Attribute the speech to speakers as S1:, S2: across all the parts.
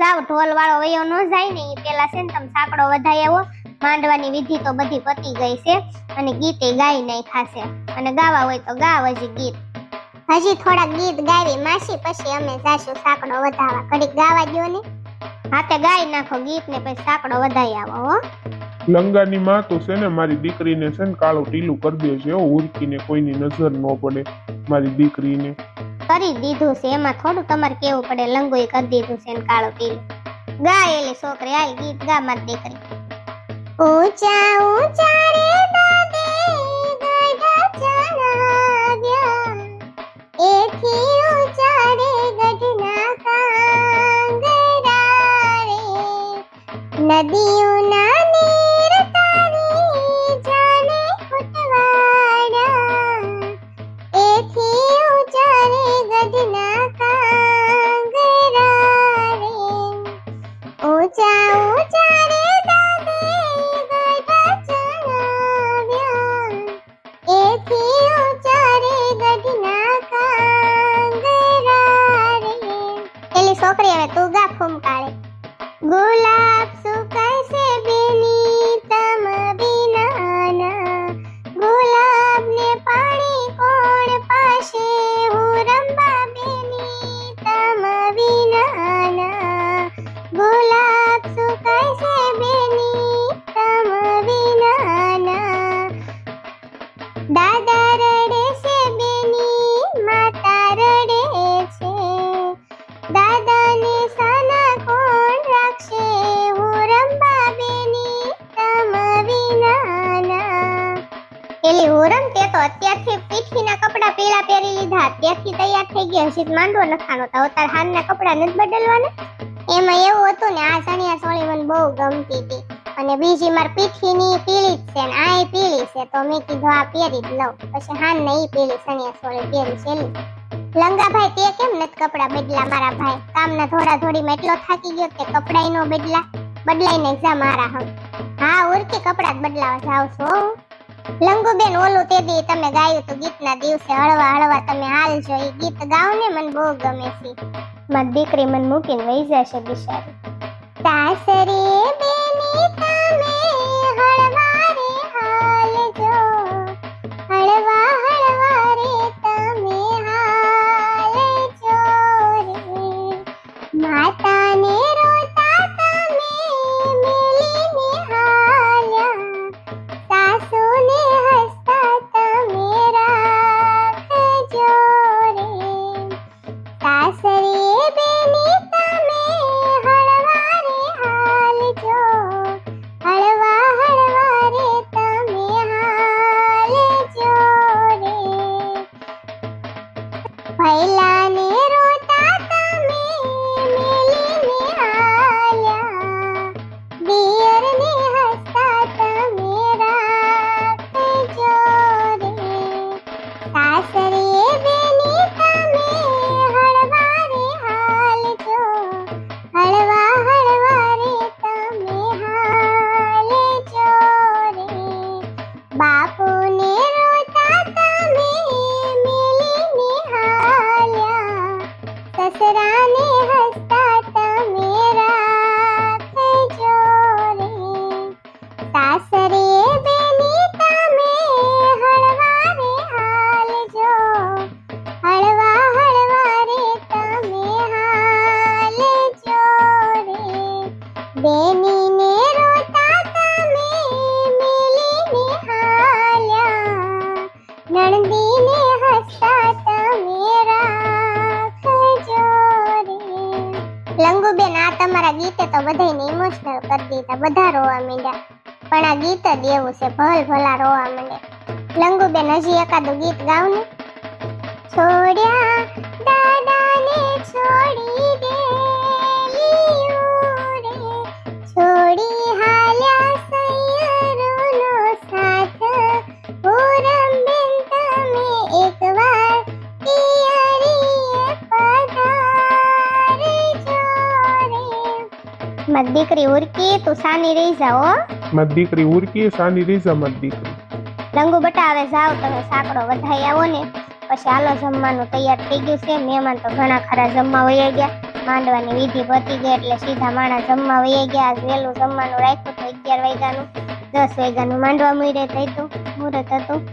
S1: જાવ ઢોલ વાળો વયો ન જાય ને એ પેલા છે ને તમે સાંકડો વધાય આવો. માંડવાની વિધિ તો બધી પતી ગઈ છે અને ગીતે ગાઈ નાખ્યા છે અને ગાવા હોય તો ગાવ હજી ગીત. હજી થોડા ગીત ગાવી માસી પછી અમે જાશું સાંકડો વધાવા. ઘડીક ગાવા દો ને. હાથે ગાઈ નાખો ગીત ને પછી સાંકડો વધાઈ આવો, હો.
S2: લંગાની માં તો છે ને મારી દીકરીને છે ને કાળું ટીલું કરી દે છે ઉરકીને કોઈની નજર ન પડે મારી દીકરીને.
S1: કરી દીધું છે. એમાં થોડું તમારે કેવું પડે. લંગોઈ કરી દીધું છે ને કાળો ટીલ ગાય એલી છોકરી હાલ ગીત ગા મારી દીકરી. ઊંચા ઊંચા રે તો માંડવો નખાનો તો તાર હાનના કપડા બદલવાના? એમાં એવું હતું ને, આ સણિયા મને બહુ ગમતી હતી. અને બીજી માર પીઠીની પીળી જ છે ને, આ પીળી છે, તો મેં કીધું આ પહેરી જ લઉં. પછી હાન ને ઈ પીળી સણિયા સોળી પહેરી છે એલી લંગાભાઈ, તે કેમ નથી કપડા બદલા મારા ભાઈ? કામના થોડા થોડીમાં એટલો થાકી ગયો કે કપડાય નો બદલા. બદલાઈને જા મારા હમ. હા ઉરકી કપડા બદલાવા જાવ છો. લંગુબેન, ઓલું તે દી તમે ગાયું તો ગીતના દિવસે હળવા હળવા તમે હાલજો એ ગીત ગાવ ને મને બહુ ગમે છે. મારી દીકરી મને મૂકીને વહી જશે બિચારી. સાસરે બેની તમે હળવા દીકરી ઉરકી તું સાની રહી જાઓ હો.
S2: મારી દીકરી ઉરકી સાની રીઝા મારી દીકરી.
S1: રંગુ બટા હવે જાઓ તમે સાકડો વધાઈ આવો ને. પછી હાલો જમવાનું તૈયાર થઈ ગયું છે. મહેમાન તો ઘણા ખરા જમવા વયા ગયા. માંડવાની વિધિ પતી ગઈ એટલે સીધા માણા જમવા વહી ગયા. આજ વહેલું જમવાનું રાખ્યું તો અગિયાર વાગ્યાનું દસ વાગ્યાનું માંડવા મુહૂર્ત હતું મુહૂર્ત હતું.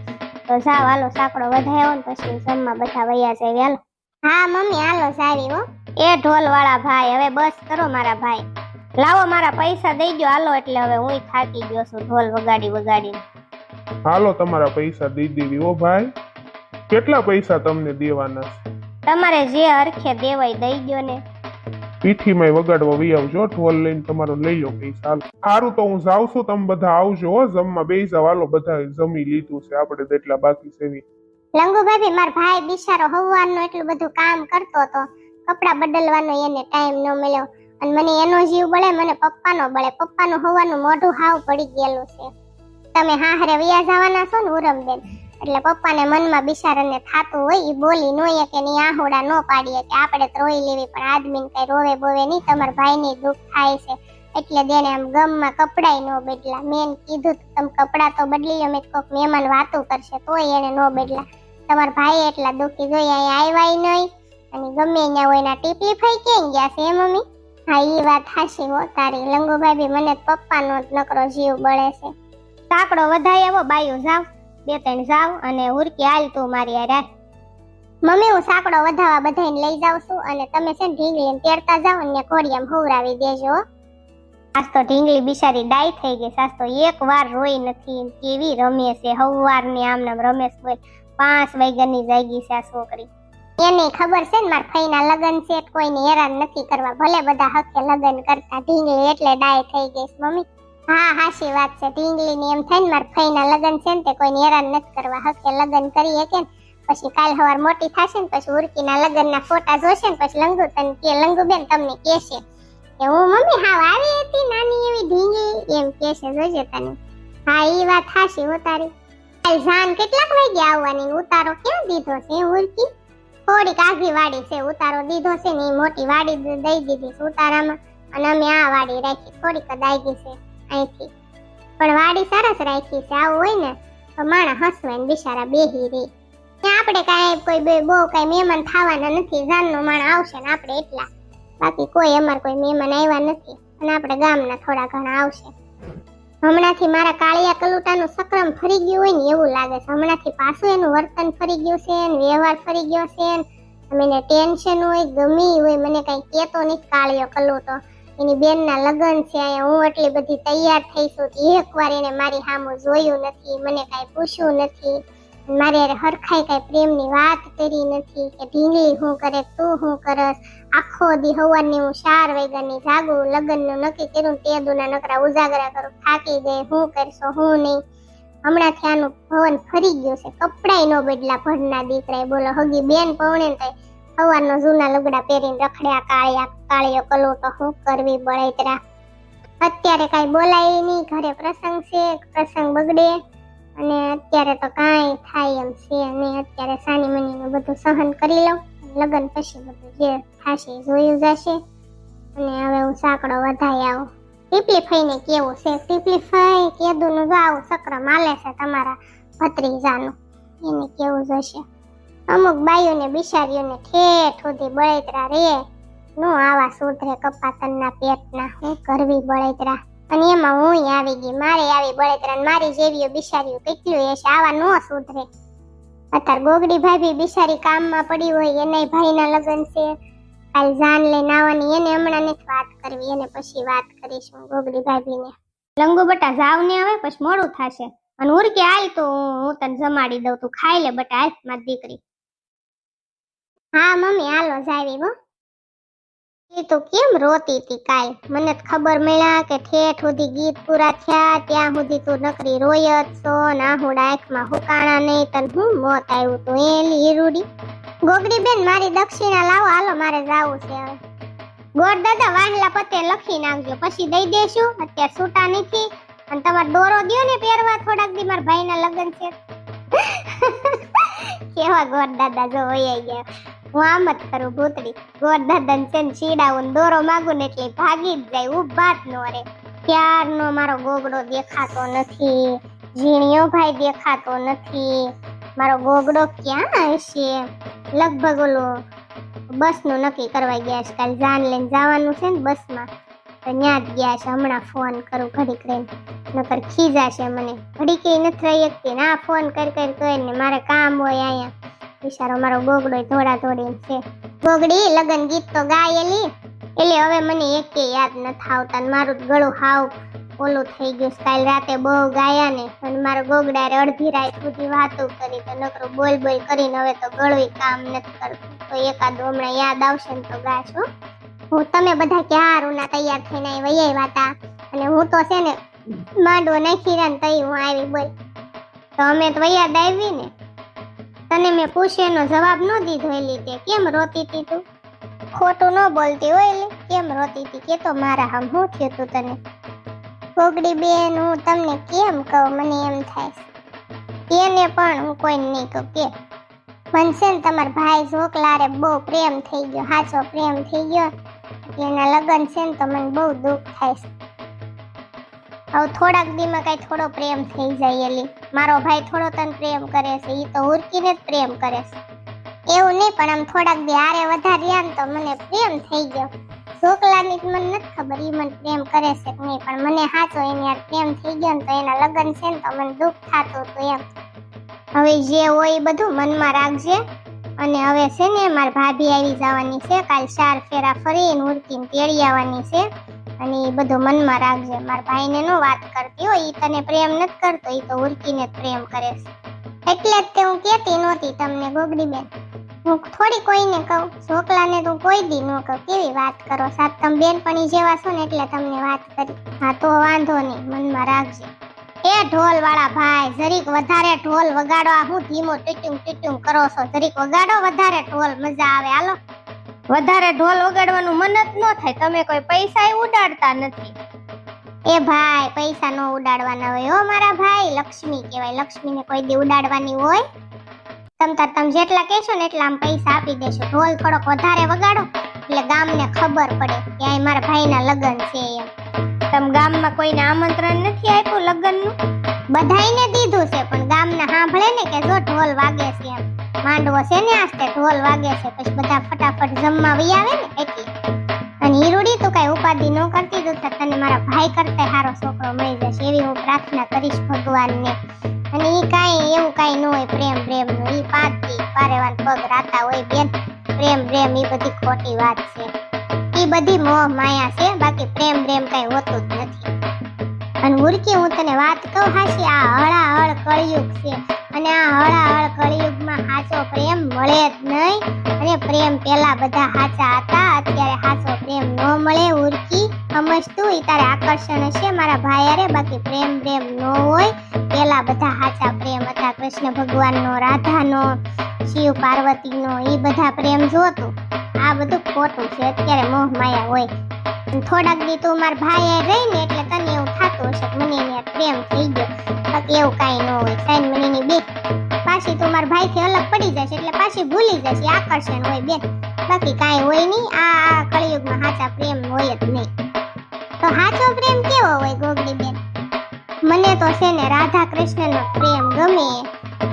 S1: તો જાવ હાલો સાકડો વધાયો ને પછી જમવા બધા વયા જાય. હાલો. હા મમ્મી હાલો સારી હો. એ ઢોલ વાળા ભાઈ હવે બસ કરો મારા ભાઈ. લાવો મારા પૈસા દઈ દો હાલો એટલે હવે હું થાકી ગયો છું ઢોલ વગાડી વગાડીને.
S2: હાલો તમારા પૈસા દઈ દેવી ઓ ભાઈ કેટલા પૈસા તમને દેવાના છે?
S1: તમારે જે હરખે દેવાય દઈ દો ને.
S2: પીઠીમાં વગાડવા વી આવજો ઢોલ લઈને તમારો લઈ લો પૈસા. સારું તો હું જાઉં છું તમે બધા આવજો હો. જમવા બે જાવ હાલો બધા જમી લીધું છે. આપણે જેટલા બાકી છે
S1: લંગુભાઈ માર ભાઈ બિચારો હવારનો એટલું બધું કામ કરતો હતો કપડા બદલવાનો એને ટાઈમ ન મળ્યો. અને મને એનો જીવ બળે, મને પપ્પાનો બળે. પપ્પાનું હોવાનું મોઢું હાવ પડી ગયેલું છે. તમે હા હરે વ્યા જવાના છો ને ઉરમબેન, એટલે પપ્પાને મનમાં બિચારાને થાતું હોય એ બોલી નો કે ની આહોડા નો પાડીએ કે આપણે ત્રોઈ લેવી, પણ આદમીને કઈ રોવે બોવે નહીં, તમારા ભાઈની દુઃખ થાય છે. એટલે દેને આમ ગમમાં કપડાય નો બદલા મેં કીધું તમે કપડા તો બદલી અમે કોઈક મહેમાન વાતું કરશે, તોય એને નો બદલા. તમારા ભાઈ એટલા દુઃખી જોઈ અહીંયા આવ્યા નહીં. અને ગમે અહીંયા હોય એના ટીપલી ફઈ કેમ ગયા છે મમ્મી? હા એ વાત હાશી હો તારી. લંગુભાઈ બી મને પપ્પાનો નકરો જીવ બળે છે. સાંકડો વધાય આવો બાયું જાવ, બે ત્રણ જાવ અને હુરકી હાલ તું મારી આ રાખ મમ્મી, હું સાંકડો વધાવા બધાને લઈ જાઉં છું અને તમે છે ને ઢીંગલીને તેડતા જાઓ અને ઘોડિયામ હોવરાવી દેજો. આજ તો ઢીંગલી બિચારી ડાય થઈ ગઈ સાસ તો એક વાર રોઈ નથી. કેવી રમે છે? હવારની આમ નામ રમેશ બોલ પાંચ વાગ્યાની જાગી છે આ છોકરી. એને ખબર છે ને માર ફઈના લગન છે, કોઈને હેરાન નથી કરવા. ભલે બધા હકે લગન કરતા, ઢીંગલી એટલે ડાય થઈ ગઈ મમ્મી. હા હાશી વાત છે. ઢીંગલી ની એમ થાય ને માર ફઈના લગન છે ને તે કોઈને હેરાન નથી કરવા. હકે લગન કરી કે પછી કાલ હવાર મોટી થશે ને, પછી ઉર્કીના લગનના ફોટા જોશે ને, પછી લંગુ તને કે લંગુ બેન તમને કહેશે કે, હું મમ્મી હાવ આવી હતી નાની એવી ઢીંગલી. એમ કહેશે જોજે તને. હા એ વાત હાશી ઉતારી કાલ જાન કેટલાક વાગે આવવાની ઉતારો કેમ દીધો છે ઉર્કી? થોડીક આઘી વાડી છે, ઉતારો દીધો છે ને મોટી વાડી દઈ દીધી છે, ઉતારામાં. અને અમે આ વાડી રાખી, થોડીક જ આગી છે અહીંથી. પણ વાડી સરસ રાખી છે, આવું હોય ને, તો માણા હસવે ને બિચારા બેહી રહી આપણે કાંઈ કોઈ બે બહુ કાંઈ મહેમાન થવાના નથી, જાનનો માણા આવશે ને આપણે એટલા. બાકી કોઈ અમાર કોઈ મહેમાન આવ્યા નથી, અને આપણે ગામના થોડા ઘણા આવશે. હમણાંથી મારા કાળિયા કલુટાનું સક્રમ ફરી ગયું હોય ને એવું લાગે છે. હમણાંથી પાછું એનું વર્તન ફરી ગયું છે ને વ્યવહાર ફરી ગયો છે ને. આમ ટેન્શન હોય, ગમી હોય, મને કાંઈ કેતો નહીં કાળિયો કલુટો. એની બેનના લગ્ન છે, અહીંયા હું એટલી બધી તૈયાર થઈ છું તો એક વાર એને મારી સામું જોયું નથી, મને કાંઈ પૂછ્યું નથી. મારે હારે હરખાઈ કઈ પ્રેમની વાત કરી નથી કે ઢીંગલી હું કરે, તું હું કરસ? આખો દી હવારની હું ચાર વાગ્યાની જાગું, લગ્નનું નક્કી કર્યું તે દુના નકરા ઉજાગરા કરું, થાકી ગઈ, હું કરશો, હું નહીં? હમણાંથી આનું ભવન ફરી ગયું છે, કપડાય નો બદલા ભણના દીકરાએ, બોલો, હગી બેન પવણે તો તોય સવારનો જૂના લુગડા પહેરીને રખડ્યા, કાળિયા, કાળિયો કલોટો હું કરવી બળેતરા? અત્યારે કાંઈ બોલાય નહીં, ઘરે પ્રસંગ છે, પ્રસંગ બગડે. અને અત્યારે તો કાંઈ થાય એમ છે. નહીં અત્યારે સાની મનીનું બધું સહન કરી લઉં. લગ્ન પછી બધું જે થશે જોયું જશે. અને હવે હું સાંકડો વધાઈ આવું. ટીપલી ફઈને કેવું છે? ટીપલી ફઈ કેદુનું જો આવું ચક્ર માલે છે તમારા ભત્રીજાનું. એને કેવું જશે? અમુક બાઈઓને બિચારીઓને ઠેઠ સુધી બળેતરા રે. નો આવા સુધરે કપાતનના પેટના. હું કરવી બળેતરા? અને એમાં હું આવી ગઈ. મારે આવી બળેતરા ને મારી જેવીઓ બિચારીઓ કેટલું હશે આવા નો સુધરે. અત્યારે ગોગડી ભાભી બિચારી કામમાં પડી હોય એનાય ભાઈના લગ્ન છે. કાલ જાન લઈને આવવાની, એને હમણાં નથી વાત કરવી, એને પછી વાત કરીશું ગોગડી ભાભીને. લંગુ બટા જાવ ને આવે, પછી મોડું થશે. અને ઉરકે હાલ તો હું હું તને જમાડી દઉં, તું ખાઈ લે બટા હાલ, મારી દીકરી. હા, મમ્મી, હાલો, જાવી હો. એ તો કેમ રોતી હતી કાલ મને ખબર મળ્યા કે ઠેઠ સુધી ગીત પૂરા થયા, ત્યાં સુધી તું નકરી રોયત છો, ના હું આંખમાં હુકાણા નહીં, તન હું મોત આવ્યું તું એ લીરુડી ગોગડી બેન, મારી દક્ષિણા લાવો, હાલો મારે જાવું છે હવે. ગોળ દાદા વાહલા પતે લખી નાખજો, પછી દઈ દેશું, અત્યારે છૂટા નથી, અને તમારે દોરો દયો ને પહેરવા, થોડાક દી મારા ભાઈના લગ્ન છે. કેવા ગોર દાદા જો વૈયા ગયા. હું આમ જ કરું ભૂતડી. ગોર દાદા ને છે ને ચીડાવું ને દોરો માગું ને એટલે ભાગી જ જાય ઊભા જ નો રે ક્યારનો મારો ગોગડો દેખાતો નથી, ઝીણિયો ભાઈ દેખાતો નથી. મારો ગોગડો ક્યાં હશે? લગભગ ઓલો બસનું નક્કી કરવા ગયા છે. કાલે જાન લઈને જવાનું છે ને બસમાં. તો ત્યાં જ ગયા છે. હમણાં ફોન કરું ઘડીક રહીને. નકર ખીજાશે મને. ઘડીક નથી રહી શકતી ના ફોન કરી કરી, કરીને મારે કામ હોય અહીંયા. બિચારો મારો ગોગડો ધોડા ધોડી છે. ગોગડી લગન ગીત તો ગાયેલી, એટલે હવે મને એકે યાદ નથી આવતા મારું ગળું હાવ ઓલું થઈ ગયું કાલ રાતે બહુ ગાયા ને, અને મારો ગોગડારે અડધી રાત સુધી વાતો કરી તો નકરું બોલ બોલ કરીને હવે તો ગળું કામ નથી કરતું. તો એકાદ હમણાં યાદ આવશે ને તો ગાશું હું. તમે બધા ક્યારું ના તૈયાર થઈને વૈયા વાતા. અને હું તો છે ને માંડવો નાખી રહ્યા ને તઈ હું આવી બોલ. તો અમે તો વૈયાદ આવી ને. તને મેં પૂછે જવાબ ન દીધો એ લીધે કેમ રોતી હતી તું? ખોટું ન બોલતી હોય એટલે કેમ રોતી હતી કે તો, મારા હમ હું થયું તું તને? ભોગડી બેન, હું તમને કેમ કહું? મને એમ થાય તેને પણ હું કોઈને નહીં કહું. કે? મને છે ને તમારા ભાઈ ઝોકલારે બહુ પ્રેમ થઈ ગયો સાચો પ્રેમ થઈ ગયો. એના લગ્ન છે ને, તો મને બહુ દુઃખ થાય છે. હવે થોડાક દીમાં કઈ થોડો પ્રેમ થઈ જાય એલી. મારો ભાઈ થોડો તને પ્રેમ કરે છે એ તો ઉરકીને જ પ્રેમ કરે છે. એવું નહીં, પણ આમ થોડાક દી આરે વધારે રહ્યા તો મને પ્રેમ થઈ ગયો. ઢોકલાની તો મને નથી ખબર એ મને પ્રેમ કરે છે કે નહીં, પણ મને સાચો એની યાર પ્રેમ થઈ ગયો ને તો એના લગ્ન છે ને તો મને દુઃખ થતું હતું એમ. હવે જે હોય એ બધું મનમાં રાખજે. અને હવે છે ને, મારી ભાભી આવી જવાની છે, કાલ ચાર ફેરા ફરીને ઉડકીને તેડી આવવાની છે. અને એ બધો મનમાં રાખજે. મારા ભાઈને નો વાત કરતી હોય એ તને પ્રેમ નથી કરતો એ તો ઉર્કીને જ પ્રેમ કરે છે. એટલે જ તે હું કહેતી નહોતી તમને ગોગડી બેન હું થોડી કોઈને કહું છોકલાને તો કોઈ દી ન કહું. કેવી વાત કરો સાત તમે બેનપણી જેવા છો ને એટલે તમને વાત કરી. હા, તો વાંધો નહીં, મનમાં રાખજે. એ ઢોલ વાળા ભાઈ, જરીક વધારે ઢોલ વગાડો આ હું ધીમો ટીટું ટીટું કરો છો? જરીક વગાડો, વધારે ઢોલ, મજા આવે. હાલો.
S3: વધારે ઢોલ વગાડવાનું મન જ ન થાય. તમે કોઈ પૈસા ઉડાડતા નથી.
S1: એ ભાઈ, પૈસા નો ઉડાડવાના હોય હો મારા ભાઈ. લક્ષ્મી કહેવાય. લક્ષ્મીને કોઈ દી ઉડાડવાની હોય? તમ તાર તમે જેટલા કહેશો ને એટલા આમ પૈસા આપી દેશો. ઢોલ થોડોક વધારે વગાડો. એટલે ગામને ખબર પડે કે આ મારા ભાઈના લગ્ન છે એમ.
S3: તમ ગામમાં કોઈને આમંત્રણ નથી આપ્યું લગ્નનું?
S1: બધાઈને દીધું છે, પણ ગામના સાંભળે ને કે જો ઢોલ વાગે છે એમ. માંડવો છે ને આસ્તે ઢોલ વાગે છે, પછી બધા ફટાફટ જમવા વહી આવે ને એટલે. અને હીરુડી તું કઈ ઉપાધિ ન કરતી તો તને મારા ભાઈ કરતા સારો છોકરો મળી જશે એવી હું પ્રાર્થના કરીશ ભગવાનને. અને એ કાંઈ એવું કાંઈ ન હોય, પ્રેમ પ્રેમ એ પાતી પારેવાન પગ રાતા હોય, બેન પ્રેમ બધી ખોટી વાત છે. એ બધી મોહ, માયા છે, બાકી પ્રેમ પ્રેમ કઈ હોતું જ નથી. અને મુરકી હું તને વાત કહું, હાશી, આ હળાહળ કળિયુગ છે. અને આ હળાહળ કળિયુગમાં સાચો પ્રેમ મળે જ નહીં. અને પ્રેમ પેલા બધા સાચા હતા, અત્યારે સાચો પ્રેમ ન મળે. ઉર્કી સમજતું એ તારે આકર્ષણ હશે, મારા ભાઈ અરે બાકી પ્રેમ પ્રેમ ન હોય. પેલા બધા સાચા પ્રેમ હતા કૃષ્ણ ભગવાનનો, રાધાનો, શિવ પાર્વતીનો, એ બધા પ્રેમ જોતું આ બધું ખોટું છે. અત્યારે મોહ માયા હોય. થોડાક દી તું મારા ભાઈ હારે રહી ને એટલે તને એવું થતું હશે મને એને પ્રેમ થઈ ગયો. બાકી એવું કાંઈ ન હોય. સાઈન મહિની બે પાછી તું મારા ભાઈથી અલગ પડી જશે એટલે પાછી ભૂલી જશે. આકર્ષણ હોય બેન. બાકી કાંઈ હોય નહીં. આ કળિયુગમાં સાચા પ્રેમ હોય જ નહીં. તો સાચો પ્રેમ કેવો હોય ગોગડી બેન? મને તો છે ને રાધા કૃષ્ણનો પ્રેમ ગમે.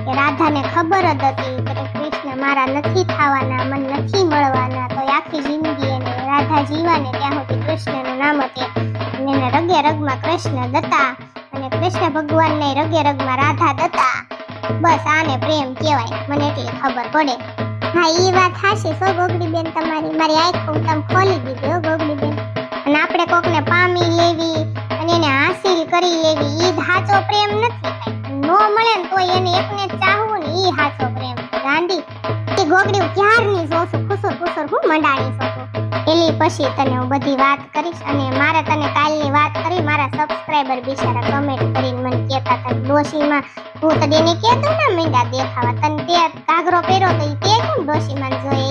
S1: કે રાધાને ખબર જ હતી કે કૃષ્ણ મારા નથી થવાના, મન નથી મળવાના. તો આખી જિંદગી એને રાધા જીવાને ત્યાં સુધી કૃષ્ણનું નામ હતું. અને એને રગે રગમાં કૃષ્ણ દત્તા અને કૃષ્ણ ભગવાનને રગે રગમાં રાધા દત્તા બસ આને પ્રેમ કહેવાય. મને એટલી ખબર પડે. હા એ વાત હાશી સો ગોગડી બેન તમારી. મારી આંખ હું તમે ખોલી દીધી હો ગોગડી બેન અને આપણે કોકને પામી લેવી અને હાસિલ કરી લેવી ઈ સાચો પ્રેમ નથી. નો મળે ને તોય એને એકને ચાહવું ને ઈ સાચો પ્રેમ. ગાંધી, એ ગોગડી ક્યારની જોશું ખુસુર ખુસુર હું મંડાણી શકું? એલી પછી તને હું બધી વાત કરીશ અને મારે તને કાલની વાત કરી, મારા સબસ્ક્રાઇબર બિચારા કમેન્ટ કરીને મને કહેતા હતા, ડોશીમાં હું તો કહેતો ને મીંડા દેખાવા. તને તે કાગરો પહેરો તો તે કેમ ડોશીમાં જોઈએ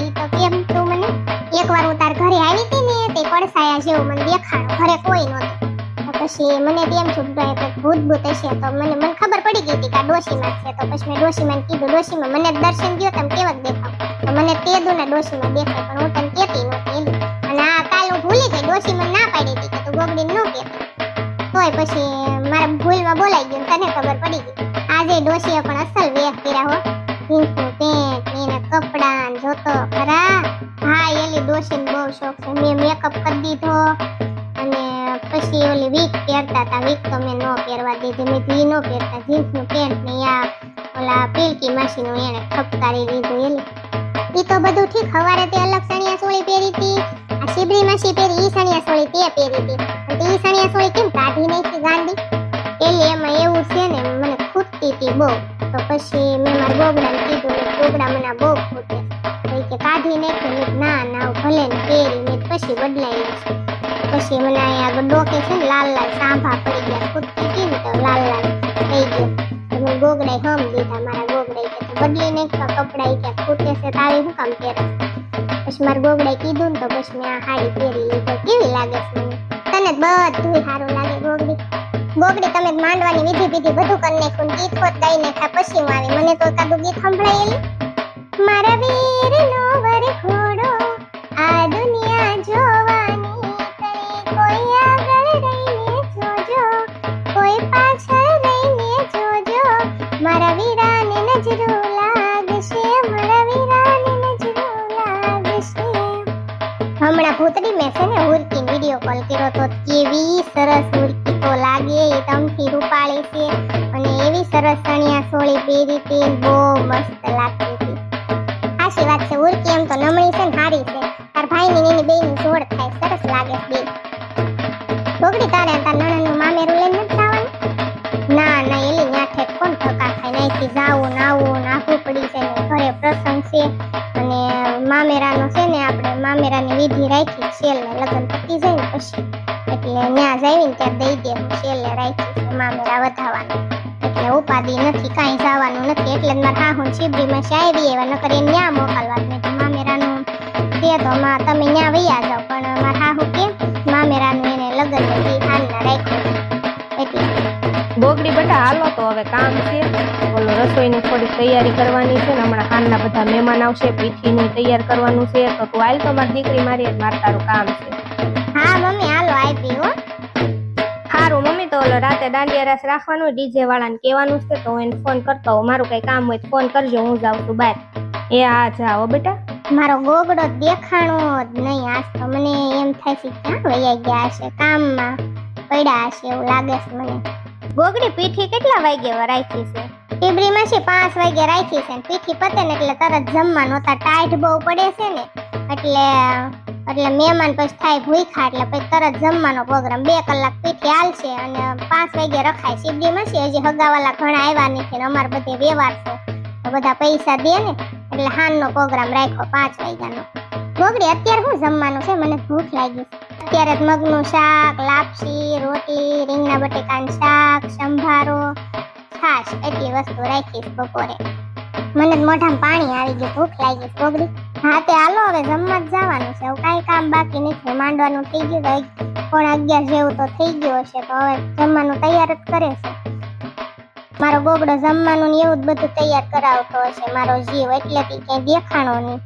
S1: તો મને તેમ છું કે ભૂત ભૂત હશે તો મને મને ખબર પડી ગઈ હતી કે આ ડોશીમાં છે. તો પછી મેં ડોશીમાં કીધું, ડોશીમાં મને દર્શન દ્યો તમે કેવા દેખાવ? તો મને તે દો ને ડોશીમાં દેખાય, પણ હું તને કહેતી નહોતી અને આ કાલ હું ભૂલી ગઈ, ડોશીમાં ના પાડી હતી કે તું ગોગડી ન કહેતી. તોય પછી પહેરવા દીધી મેં ધી ન પહેરતા જીન્સનું પેન્ટ ને આ ઓલા પિલકી માસીનું એને ઠપકારી લીધું એલી. ઈ તો બધું ઠીક, હવારે તે અલગ સણિયા સોળી પહેરી હતી શિબરી માસી પહેરી, ઈ સણિયા સોળી તે પહેરી હતી તે ઈ સણિયા સોળી કેમ કાઢી નાખી ગાંડી? એલી, એમાં એવું છે ને, મને ખૂટતી હતી બહુ. તો પછી મેં મારા ગોગડાને કીધું, મેં ગોગડા મને બહુ ખૂટે. તો કે કાઢી નાખી ના ના, ભલે ને પહેરી ને પછી બદલાઈ પછી મને અહીંયા આગળ ડોકે છે ને, લાલ લાલ સાંભા પડી ગયા ખૂટતી હતી ને તો લાલ લાલ થઈ ગયો. તો મેં ગોગડાઈ હમ દીધા મારા ગોગડે કે બદલી નાખવા કપડા કે ફૂટે છે, તારી શું કામ પહેરે પછી મારા ગોગડે કીધું ને તો પછી મેં આ સાડી પહેરી લીધો. કેવી લાગે છે તને બધું સારું લાગે ગોગડી. ગોગડી, તમે માંડવાની વિધિ વિધિ બધું કરી નાખ્યું ને ગીત ખોટ ગાઈ નાખ્યા, પછી આવી. મને તો કાદું ગીત સંભળાયેલું. મારા વીરનો વરઘોડો આ છે ને હુરકી વીડિયો કોલ કર્યો તો કેવી સરસ હુરકી તો લાગે એ તમથી રૂપાળી છે. અને એવી સરસ સણિયા સોળી પહેરી હતી, બહુ મસ્ત લાગતી હતી. સાચી વાત છે હુરકી એમ તો નમણી છે ને હારી છે. તાર ભાઈ ની એની બેની જોડ ગોગડી
S3: બેટા હાલો તો હવે કામ છે. ઓલો રસોઈની થોડીક તૈયારી કરવાની છે ને હમણાં ખાનના બધા મહેમાન આવશે પીઠીની તૈયાર કરવાનું છે. તો તું હાલ તો મારી દીકરી મારી મારે તારું કામ છે.
S1: હા મમ્મી હાલો આવી હો.
S3: સારું મમ્મી તો ઓલો રાતે દાંડિયા રાસ રાખવાનું ડીજે વાળાને કહેવાનું છે તો હું એને ફોન કરતો હોઉં. મારું કઈ કામ હોય તો ફોન કરજો હું જાઉં છું બહાર. એ હા જાઓ બેટા.
S1: મારો ગોગડો દેખાણો જ નહીં આજ તો મને એમ થાય છે ક્યાં વૈયા ગયા છે કામમાં. પડ્યા હશે એવું લાગે છે મને. ગોગડી પીઠી કેટલા વાગે રાખી છે? ટીબરીમાં છે પાંચ વાગે રાખી છે પીઠી પતે ને એટલે તરત જમવાનું. હતા ટાઈટ બહુ પડે છે ને, એટલે એટલે મહેમાન પછી થાય ભૂખા એટલે પછી તરત જમવાનો પ્રોગ્રામ. બે કલાક પીઠી હાલશે અને પાંચ વાગે રખાય. શિબડીમાં છે, હજી હગાવાલા ઘણા આવ્યા નથી ને અમારે બધે વ્યવહાર છે. તો બધા પૈસા દે ને, એટલે હાનનો પ્રોગ્રામ રાખ્યો પાંચ વાગ્યાનો. ગોગડી અત્યારે શું જમવાનું છે? મને ભૂખ લાગી. અત્યારે જ મગનું શાક, લાપસી, રોટલી, રીંગણા બટેકાનું શાક, સંભારો, છાશ એટલી વસ્તુ રાખીશ બપોરે. મને જ મોઢામાં પાણી આવી ગયું, ભૂખ લાગી ગોગડી હા, તે હાલો, હવે જમવા જ જવાનું છે. હવે કાંઈ કામ બાકી નથી. માંડવાનું થઈ ગયું તો પણ અગિયાર જેવું તો થઈ ગયું હશે, તો હવે જમવાનું તૈયાર જ કરે છે. મારો ગોગડો જમવાનું ને એવું જ બધું તૈયાર કરાવતો હશે. મારો જીવ એટલેથી ક્યાંય દેખાણો નહીં.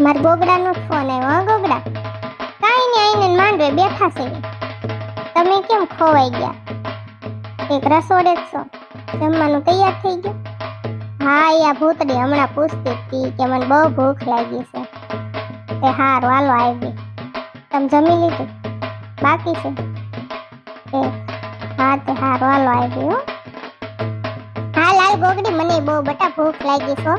S1: મારા ગોગડાનો જ ફોન આવ્યો, હા ગોગડા. કાંઈ નહીં આઈને માંડવે બેઠા છે. તમે કેમ ખોવાઈ ગયા? એક રસોડે છો. જમવાનું તૈયાર થઈ ગયું? હા આ ભૂતડી હમણાં પૂછતી હતી કે મને બહુ ભૂખ લાગી છે. તે હારું, હાલો આવી. તમે જમી લીધું? બાકી છે? એ, હા, તે હારું, હાલો આવી હાલ હાલ ગોગડી, મને બહુ બટા ભૂખ લાગી છો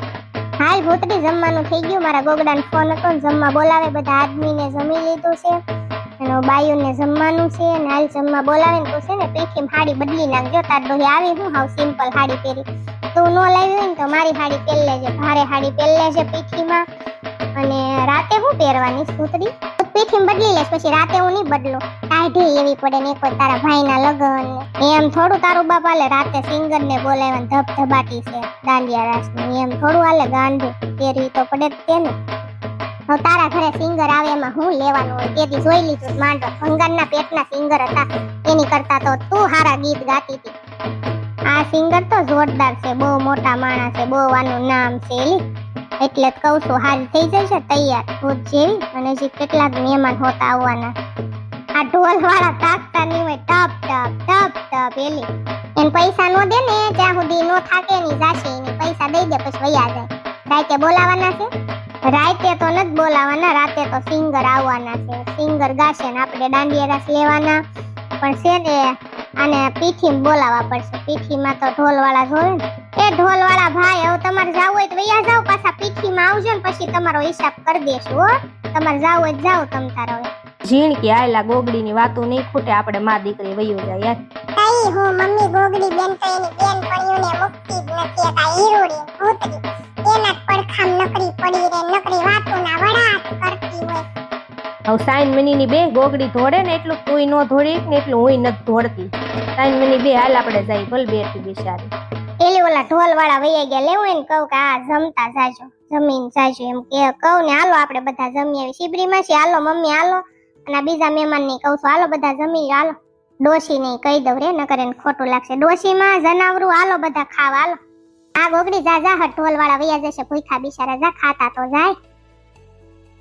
S1: હાલ ભૂતડી જમવાનું થઈ ગયું. મારા ગોગડાને ફોન હતો જમવા બોલાવે, બધા આદમીને જમી લીધું છે. અને બાયુને જમવાનું છે અને હાલ જમવા બોલાવે ને છે ને પીઠી હાડી બદલી નાખજો. તાર ડોહી આવી, હું હાવ સિમ્પલ હાડી પહેરી. તું ન લાવી હોય ને તો મારી હાડી પહેરી લેજે. ભારે હાડી પહેરી લેજે પીઠીમાં. અને રાતે હું પહેરવાની ભૂતડી પીઠી બદલી લેશ પછી રાતે હું નહીં બદલું. કાઢી એવી પડે ને કોઈ તારા ભાઈના લગન એમ થોડું તારું બાપ હાલે, રાતે સિંગર ને બોલાવે ધબ ધબાટી છે દાંડિયા રાસ એમ થોડું હાલે ગાંડું પહેરવી તો પડે જ તે ને હવે તારા ઘરે સિંગર આવે એમાં હું લેવાનું હોય? તેથી જોઈ લીધું માંડો ભંગારના પેટના સિંગર હતા. એની કરતા તો તું હારા ગીત ગાતી હતી. આ સિંગર તો જોરદાર છે, બહુ મોટા માણસ છે, બહુ આનું નામ છે એટલે કહું છું, હાલ થઈ જશે તૈયાર. ભૂત જેવી અને જે કેટલાક મહેમાન હોતા આવવાના. આ ઢોલ વાળા તાકતા નહીં હોય, ટપ ટપ ટપ ટપ, એલી. એને પૈસા નો દે ને ત્યાં સુધી નો થાકે ની જાશે, એને પૈસા દઈ દે, પછી વયા જાય. રાતે બોલાવાના છે? રાતે તો નથી બોલાવાના, રાતે તો સિંગર આવવાના છે. સિંગર ગાશે ને આપણે દાંડિયા રાસ લેવાના. પણ છે ને આને પીઠી બોલાવવા પડશે. પીઠીમાં તો ઢોલ વાળા જોવે ને. એ ઢોલ વાળા ભાઈ હવે તમારે જાવ હોય તો વૈયા જાવ પાછા પીઠીમાં આવજો ને પછી તમારો હિસાબ કરી દેશું હો. તમારે જવું હોય તો જાવ તમ તાર
S3: ઝીણકી આયલા ગોગડીની વાતો નહીં ખૂટે આપણે માં દીકરી વયો જાય યાર.
S1: કઈ હું મમ્મી ગોગડી બેન તો એની બેન પણ્યુંને મુક્તિ જ નથી આ હીરુડી ભૂતરી. એના પડખામ નકરી પડી રે
S3: હવે સાઈન મનીની બે ગોગડી ધોડે ને એટલું તું નો ધોડી ને એટલું હું નથી ધોડતી સાઈન મની બે, હાલ આપણે જાય ભલ બે બિચારી
S1: પેલી ઓલા ઢોલ વાળા વૈયા ગયા, લેવું એને કહું કે આ જમતા જાજો, જમીન જાજો એમ કે, કહું ને હાલો આપણે બધા જમી આવી શિબરીમાં છે, હાલો મમ્મી, હાલો. અને બીજા મહેમાન ને કહું છું, હાલો બધા જમી હાલો. ડોશી ને કહી દઉં રે, નકર એને ખોટું લાગશે. ડોશીમાં જનાવરું, હાલો બધા ખાવા, હાલો. આ ગોગડી જા જા ઢોલ વાળા વૈયા જશે ભૂખા બિચારા, જા, ખાતા તો જાય.